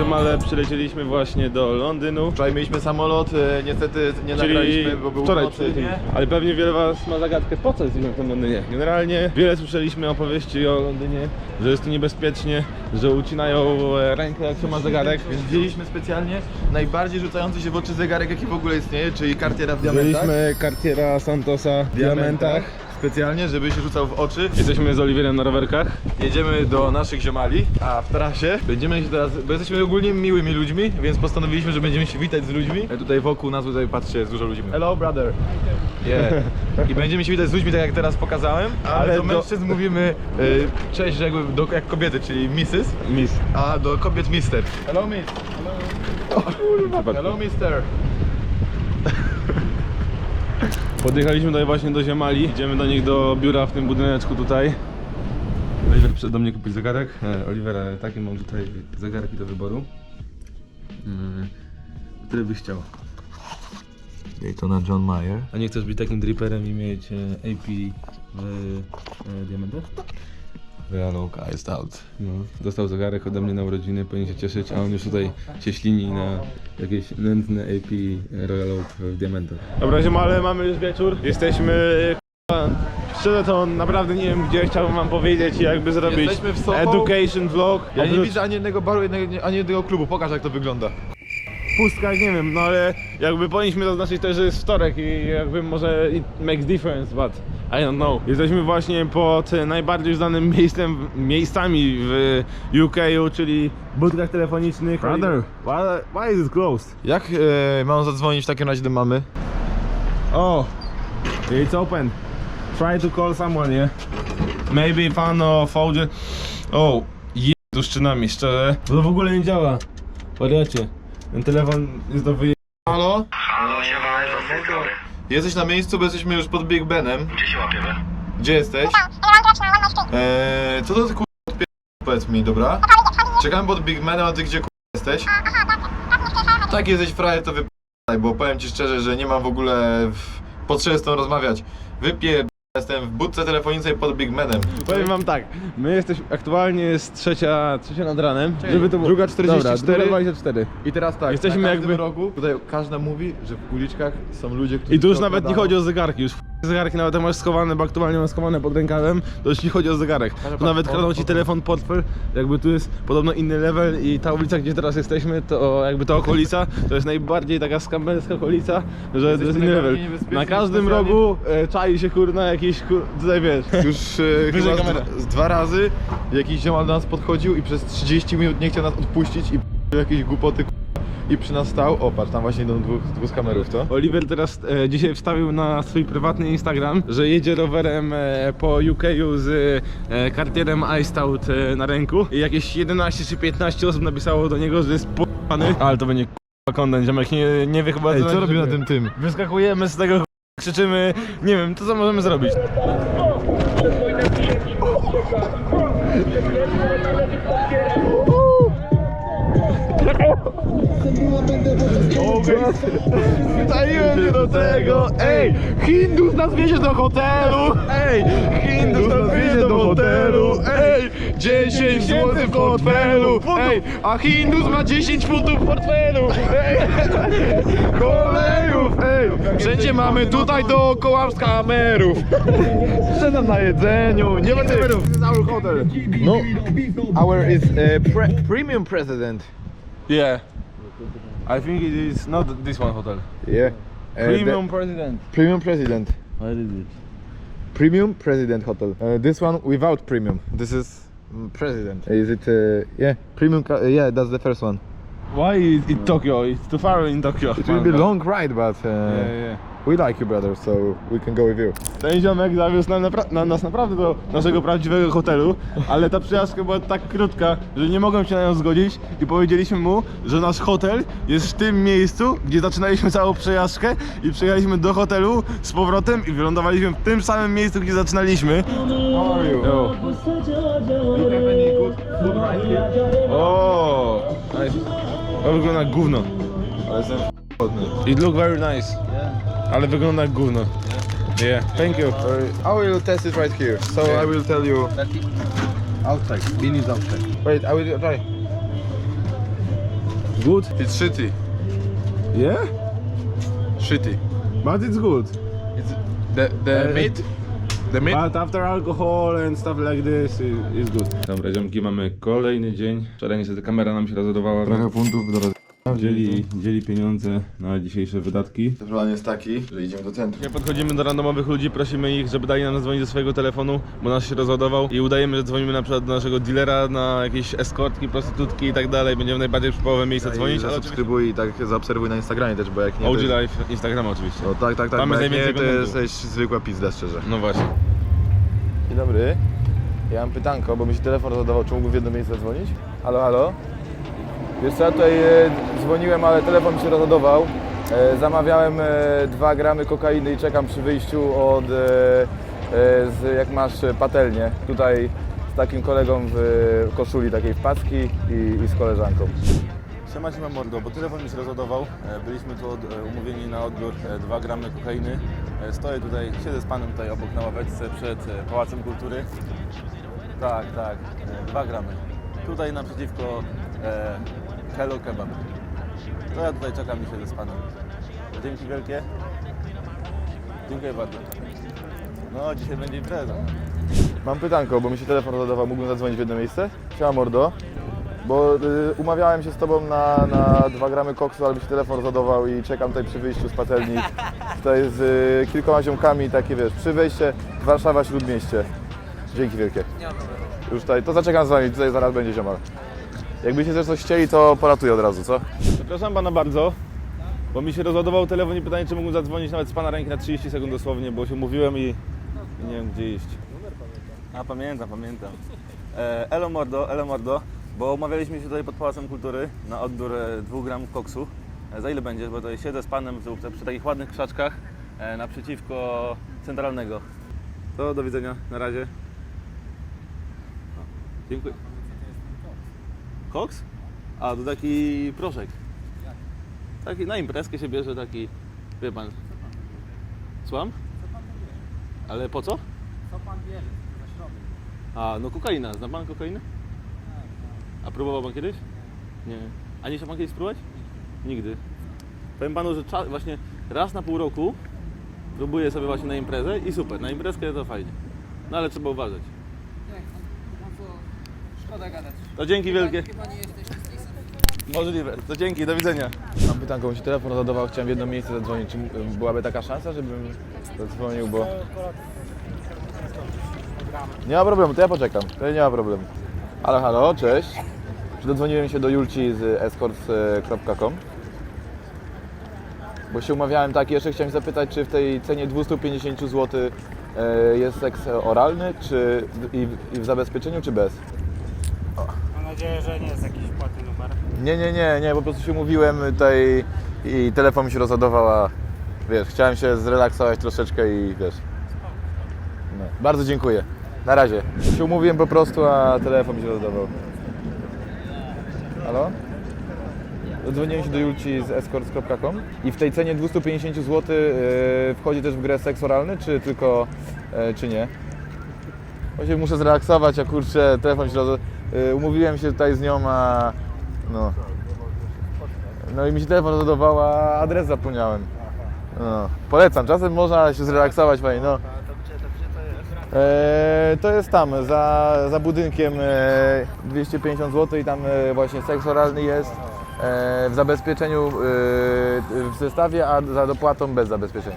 ziomale przylecieliśmy właśnie do Londynu. Wczoraj mieliśmy samolot, e, niestety nie Czyli nagraliśmy, bo był wczoraj w nocy. przylecieliśmy. Ale pewnie wiele was ma zagadkę, po co jesteśmy w tym Londynie. Generalnie wiele słyszeliśmy opowieści o Londynie, że jest tu niebezpiecznie, że ucinają e, rękę jak się ma zegarek. Więc wzięliśmy specjalnie najbardziej rzucający się w oczy zegarek, jaki w ogóle istnieje, czyli Cartiera w diamentach. Byliśmy Cartiera Santosa w diamentach. Specjalnie, żeby się rzucał w oczy. Jesteśmy z Oliwierem na rowerkach. Jedziemy do naszych ziomali, a w trasie będziemy się teraz, bo jesteśmy ogólnie miłymi ludźmi, więc postanowiliśmy, że będziemy się witać z ludźmi. E, Tutaj wokół nas, tutaj patrzcie, jest dużo ludzi. Hello brother. Yeah. I będziemy się witać z ludźmi, tak jak teraz pokazałem, ale, Ale do mężczyzn mówimy e, cześć jakby do, jak kobiety, czyli Mrs., Miss. a do kobiet Mister. Hello miss. Chyba- Hello mister. Podjechaliśmy tutaj właśnie do Ziemali. Idziemy do nich do biura w tym budyneczku tutaj. Oliver przyszedł do mnie kupić zegarek. E, Oliver, e, takie mam tutaj zegarki do wyboru. Mm, Który byś chciał? Daytona John Mayer. A nie chcesz być takim dripperem i mieć e, AP w e, diamentach? No guys, out. No, dostał zegarek ode mnie na urodziny, powinien się cieszyć, a on już tutaj się ślini na jakieś nędzne AP Royal Oak w diamentach. Dobra, ale mamy już wieczór. Jesteśmy... k***a, Szczerze to naprawdę nie wiem gdzie chciałbym wam powiedzieć i jakby zrobić Jesteśmy w Soho. education vlog. Ja nie Oprócz- widzę ani jednego baru, jednego, ani jednego klubu. Pokaż jak to wygląda. pustkach, nie wiem, no ale jakby powinniśmy zaznaczyć też, że jest wtorek i jakby może it makes difference, but I don't know. Jesteśmy właśnie pod najbardziej znanym miejscem, miejscami w UK, czyli budkach telefonicznych. Brother. Why, why is it closed? Jak e, mam zadzwonić w takim razie do mamy? Oh, it's open. Try to call someone, yeah? Maybe pan o Foldzie. O, je duszczynami, szczerze. To w ogóle nie działa. Wariacie. Ten telefon jest do wyje... Halo? Halo, siema, jest. Jesteś na miejscu, bo jesteśmy już pod Big Benem. Gdzie się łapiemy? Gdzie jesteś? Eee, co to ty kur... odpier- Powiedz mi, dobra? Czekam pod Big Benem, a ty gdzie kur... jesteś? Tak jesteś frajer, to wypierdaj, bo powiem ci szczerze, że nie mam w ogóle w... potrzeby z tą rozmawiać. Wypier... Jestem w budce telefonicznej pod Big Benem. Powiem wam tak, my jesteśmy, aktualnie jest trzecia, trzecia nad ranem, żeby to było... druga 44. Dobra, druga 24. I teraz tak, Jesteśmy na każdym jakby- rogu, tutaj każda mówi, że w uliczkach są ludzie, którzy I tu już się nawet nie chodzi o zegarki, już zegarki nawet masz schowane, bo aktualnie mam schowane pod rękawem, to nie chodzi o zegarek. Patrz, nawet kradą ci pod- telefon, portfel, jakby tu jest podobno inny level i ta ulica, gdzie teraz jesteśmy, to jakby ta okolica, to jest najbardziej taka skamerska okolica, że to jest inny level. Na każdym rogu e, czai się kurna jakiś, kur... tutaj wiesz, Już e, Wyżej chyba z, kamera. z dwa razy jakiś ziomal do nas podchodził i przez 30 minut nie chciał nas odpuścić i p- jakieś głupoty k- i przy nas stał. O, patrz, tam właśnie idą dwóch, dwóch z kamerów, to? Oliver teraz e, dzisiaj wstawił na swój prywatny Instagram, że jedzie rowerem e, po UK z e, kartierem Ice Stout e, na ręku i jakieś 11 czy 15 osób napisało do niego, że jest p***any. Ale to będzie k***a content, ziomek nie, nie wie chyba Ej, co co robił na tym tym? Wyskakujemy z tego krzyczymy, nie wiem, to co możemy zrobić? Staliłem się do tego! Ej! Hindus nas wiezie do hotelu! Ej! Hindus nas wiezie do hotelu! Ej! 10 zł w portfelu! Ej! A Hindus ma 10 funtów w portfelu! Ej! Kolejów! Ej! Wszędzie mamy tutaj dookoła kamerów! Wszędzie na jedzeniu! Nie! This is our hotel! No! Our is pre premium president! Yeah. I think it is not this one hotel. Yeah. Uh, Premium President. Premium President. Where is it? Premium President Hotel. Uh, this one without premium. This is mm, President. Is it? Uh, yeah. Premium. ca- Uh, yeah, that's the first one. Why is it Tokyo? It's too far in Tokyo. It will be long ride, but uh, Yeah, yeah. We like you, brother, so we can go with you. Ten ziomek zawiózł nam napra- na, nas naprawdę do naszego prawdziwego hotelu, ale ta przejażdżka była tak krótka, że nie mogłem się na nią zgodzić i powiedzieliśmy mu, że nasz hotel jest w tym miejscu, gdzie zaczynaliśmy całą przejażdżkę i przyjechaliśmy do hotelu z powrotem i wylądowaliśmy w tym samym miejscu, gdzie zaczynaliśmy. How are you? Yo. O, nice. To wygląda jak gówno. Ale jestem głodny. It look very nice. Ale wygląda jak gówno. Yeah, thank you. I will test it right here. So Okay. I will tell you. Outside. Bean is outside. Wait, I will try. Good? It's shitty. Yeah? Shitty. But it's good. It's the the Uh, meat. The meat. But after alcohol and stuff like this i- is good. Dobra, ziomki, mamy kolejny dzień. Wczoraj niestety kamera nam się rozładowała. funtów do Dzieli, dzieli pieniądze na dzisiejsze wydatki. Plan jest taki, że idziemy do centrum. Nie podchodzimy do randomowych ludzi, prosimy ich, żeby dali nam zadzwonić do swojego telefonu, bo nasz się rozładował i udajemy, że dzwonimy na przykład do naszego dealera na jakieś eskortki, prostytutki i tak dalej. Będziemy najbardziej przypołowe miejsca dzwonić, ale oczywiście Zasubskrybuj i tak zaobserwuj na Instagramie też, bo jak nie... OG to Live, Instagram oczywiście. No tak, tak, tak, Mamy bo jak nie, najwięcej to kontentu. jesteś zwykła pizda, szczerze. No właśnie. Dzień dobry. Ja mam pytanko, bo mi się telefon rozładował, czy mógłbym w jedno miejsce dzwonić? Halo, halo? Wiesz co, ja tutaj e, dzwoniłem, ale telefon mi się rozładował. E, zamawiałem e, 2 gramy kokainy i czekam przy wyjściu od, e, e, z, jak masz e, patelnię, tutaj z takim kolegą w e, koszuli takiej w paski i, i z koleżanką. Siema, siema mordo, bo telefon mi się rozładował. E, Byliśmy tu od, e, umówieni na odbiór 2 gramy kokainy. E, Stoję tutaj, siedzę z panem tutaj obok na ławeczce przed e, Pałacem Kultury. Tak, tak, 2 gramy. Tutaj naprzeciwko e, Hello Kebab. To ja tutaj czekam i siedzę z panem. Dzięki wielkie. Dziękuję bardzo. No, dzisiaj będzie impreza. Mam pytanko, bo mi się telefon rozładował, mógłbym zadzwonić w jedno miejsce? Siema mordo. Bo y, umawiałem się z Tobą na, na 2 gramy koksu, ale mi się telefon rozładował i czekam tutaj przy wyjściu z patelni. Tutaj z y, kilkoma ziomkami, takie wiesz, przy wejście Warszawa Śródmieście. Dzięki wielkie. Już tutaj, to zaczekam z Wami, tutaj zaraz będzie ziomal. Jakbyście też coś chcieli, to poratuję od razu, co? Przepraszam pana bardzo, bo mi się rozładował telefon i pytanie, czy mógłbym zadzwonić nawet z pana ręki na 30 sekund dosłownie, bo się mówiłem i i nie wiem gdzie iść. A pamiętam, pamiętam. E, elo mordo, elo mordo, bo umawialiśmy się tutaj pod Pałacem Kultury na odbiór e, 2 gram koksu. E, za ile będziesz? Bo tutaj siedzę z panem tu, przy takich ładnych krzaczkach e, naprzeciwko centralnego. To do widzenia, na razie. O, dziękuję. Koks? A, to taki proszek. Taki na imprezkę się bierze taki, wie pan. Słucham? Ale po co? Co pan bierze? Na środek. A, no kokaina. Zna pan kokainę? A próbował pan kiedyś? Nie. A nie chciał pan kiedyś spróbować? Nigdy. Powiem panu, że właśnie raz na pół roku próbuję sobie właśnie na imprezę i super, na imprezkę to fajnie. No ale trzeba uważać. Szkoda gadać. To dzięki wielkie. Możliwe. To dzięki, do widzenia. Mam pytanko, bo mi się telefon rozładował, chciałem w jedno miejsce zadzwonić. Czy byłaby taka szansa, żebym zadzwonił, bo... Nie ma problemu, to ja poczekam. To nie ma problemu. Halo, halo, cześć. Czy dodzwoniłem się do Julci z escorts.com? Bo się umawiałem tak, jeszcze chciałem zapytać, czy w tej cenie 250 zł e, jest seks oralny, czy i w zabezpieczeniu, czy bez? Nadzieję, że nie jest jakiś płatny numer. Nie, nie, nie, nie, po prostu się umówiłem tutaj i telefon mi się rozładował, a wiesz, chciałem się zrelaksować troszeczkę i wiesz. No, bardzo dziękuję. Na razie. Się umówiłem po prostu, a telefon mi się rozładował. Halo? Dzwoniłem się do Julci z escorts.com i w tej cenie 250 zł yy, wchodzi też w grę seks oralny, czy tylko, yy, czy nie? Właśnie muszę zrelaksować, a kurczę, telefon się roz... Yy, umówiłem się tutaj z nią, a no. No i mi się telefon rozładował, a adres zapomniałem. No. Polecam, czasem można się zrelaksować fajnie, no. E, to jest tam, za, za budynkiem e, 250 zł i tam e, właśnie seks oralny jest e, w zabezpieczeniu e, w zestawie, a za dopłatą bez zabezpieczenia.